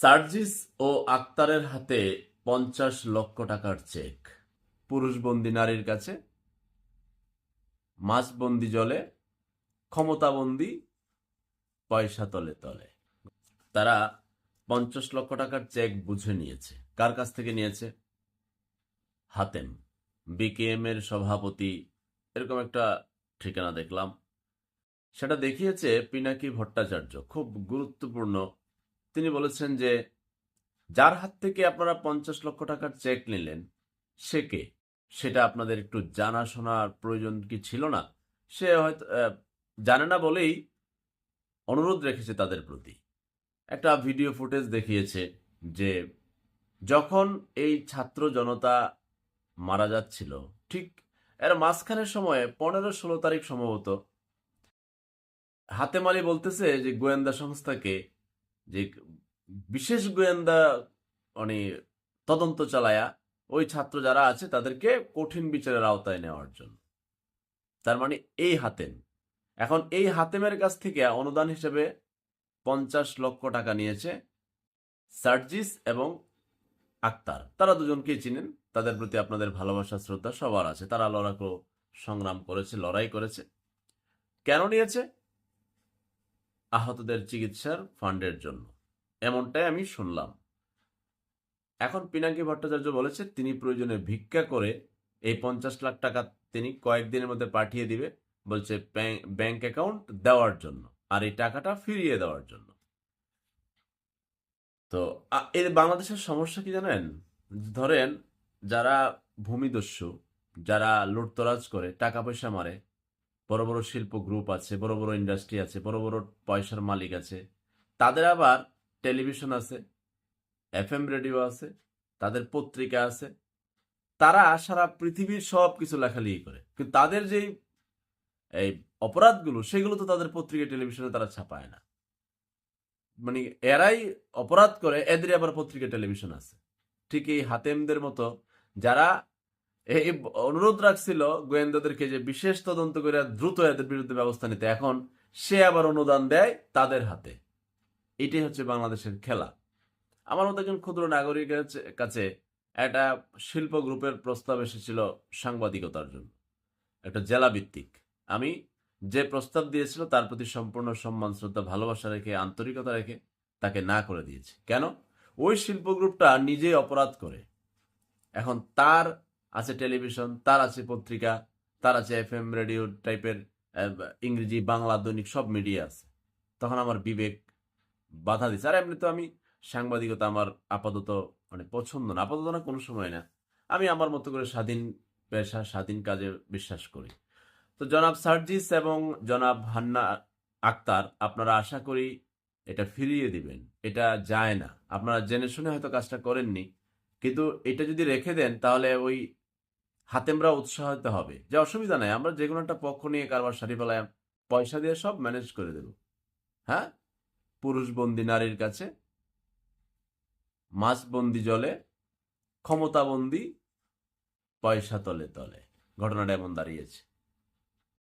সার্জিস ও আক্তারের হাতে পঞ্চাশ লক্ষ টাকার চেক। পুরুষবন্দী নারীর কাছে। মাছবন্দি জলে। ক্ষমতাবন্দি পয়সা তলে তলে। তারা পঞ্চাশ লক্ষ টাকার চেক বুঝে নিয়েছে। কার কাছ থেকে নিয়েছে? হাতেম। বিকেএম এর সভাপতি। এরকম একটা ঠিকানা দেখলাম। সেটা দেখিয়েছে পিনাকি ভট্টাচার্য। খুব গুরুত্বপূর্ণ তিনি বলেছেন যে, যার হাত থেকে আপনারা পঞ্চাশ লক্ষ টাকার চেক নিলেন, সে কে? সেটা আপনাদের একটু জানাশোনার প্রয়োজন কি ছিল না? সে হয়তো জানে না বলেই অনুরোধ রেখেছে তাদের প্রতি। একটা ভিডিও ফুটেজ দেখিয়েছে যে, যখন এই ছাত্র জনতা মারা যাচ্ছিল, ঠিক এর মাঝখানের সময়ে পনেরো ষোলো তারিখ সম্ভবত হাতেমালি বলতেছে যে, গোয়েন্দা সংস্থাকে যে বিশেষ গোয়েন্দা মানে তদন্ত চালায়া ওই ছাত্র যারা আছে তাদেরকে কঠিন বিচারের আওতায় নেওয়ার জন্য। তার মানে এই হাতেম। এখন এই হাতেমের কাছ থেকে অনুদান হিসেবে পঞ্চাশ লক্ষ টাকা নিয়েছে সার্জিস এবং আক্তার। তারা দুজনকেই চিনেন, তাদের প্রতি আপনাদের ভালোবাসা, শ্রদ্ধা সবার আছে। তারা লড়াকো সংগ্রাম করেছে, লড়াই করেছে। কেন নিয়েছে? আহতদের চিকিৎসার ফান্ডের জন্য। এমনটাই আমি শুনলাম। এখন পিনাকি ভট্টাচার্য বলেছে, তিনি প্রয়োজনে ভিক্ষা করে এই পঞ্চাশ লাখ টাকা তিনি কয়েকদিনের মধ্যে পাঠিয়ে দিবে, বলছে ব্যাংক অ্যাকাউন্ট দেওয়ার জন্য আর এই টাকাটা ফিরিয়ে দেওয়ার জন্য। তো এর বাংলাদেশের সমস্যা কি জানেন? ধরেন যারা ভূমিদস্যু, যারা লুটতরাজ করে, টাকা পয়সা মারে বড় বড় শিল্প গ্রুপ আছে, বড় বড় ইন্ডাস্ট্রি আছে, বড় বড় পয়সার মালিক আছে। তাদের আবার টেলিভিশন আছে এফএম রেডিও আছে, তাদের পত্রিকা আছে। তারা সারা পৃথিবীর সব কিছু লেখালেখি করে। কিন্তু তাদের যেই, এই অপরাধগুলো, সেগুলো তো তাদের পত্রিকা টেলিভিশনে তারা ছাপায় না। মানে এরাই অপরাধ করে এদের আবার পত্রিকা টেলিভিশন আছে। ঠিক এই হাতেমদের মতো যারা এই অনুরোধ রাখছিল গোয়েন্দাদেরকে যে বিশেষ তদন্ত করে দ্রুত এদের বিরুদ্ধে ব্যবস্থা নিতে। এখন সে আবার অনুদান দেয় তাদের হাতে। এটাই হচ্ছে বাংলাদেশের খেলা। আমার মতো একজন ক্ষুদ্র নাগরিকের কাছে- একটা শিল্প গ্রুপের প্রস্তাব এসেছিল সাংবাদিকতার জন্য। একটা জেলা ভিত্তিক আমি যে প্রস্তাব দিয়েছিল তার প্রতি সম্পূর্ণ সম্মান, শ্রদ্ধা, ভালোবাসা রেখে, আন্তরিকতা রেখে তাকে না করে দিয়েছি। কেন? ওই শিল্প গ্রুপটা নিজেই অপরাধ করে। এখন তার আছে টেলিভিশন, তার আছে পত্রিকা, তার আছে এফ এম রেডিও টাইপের ইংরেজি, বাংলা, দৈনিক, সব মিডিয়া আছে। তখন আমার বিবেক বাধা দিচ্ছে আর এমনি তো আমি সাংবাদিকতা আমার আপাতত মানে পছন্দ না। আপাতত না, কোনো সময় না। আমি আমার মতো করে স্বাধীন পেশা, স্বাধীন কাজে বিশ্বাস করি। তো জনাব সার্জিস এবং জনাব হান্না আক্তার, আপনারা আশা করি এটা ফিরিয়ে দিবেন। এটা যায় না। আপনারা জেনে শুনে হয়তো কাজটা করেননি। কিন্তু এটা যদি রেখে দেন, তাহলে ওই হাতেমরা উৎসাহিত হবে। যে অসুবিধা নাই, আমরা যে কোনো একটা পক্ষ নিয়ে কারবার সারি ফেলায় পয়সা দিয়ে সব ম্যানেজ করে দেব। হ্যাঁ? পুরুষ বন্দি নারীর কাছে মাছবন্দি জলে ক্ষমতাবন্দি পয়সা তলে তলে। ঘটনাটা এমন দাঁড়িয়েছে।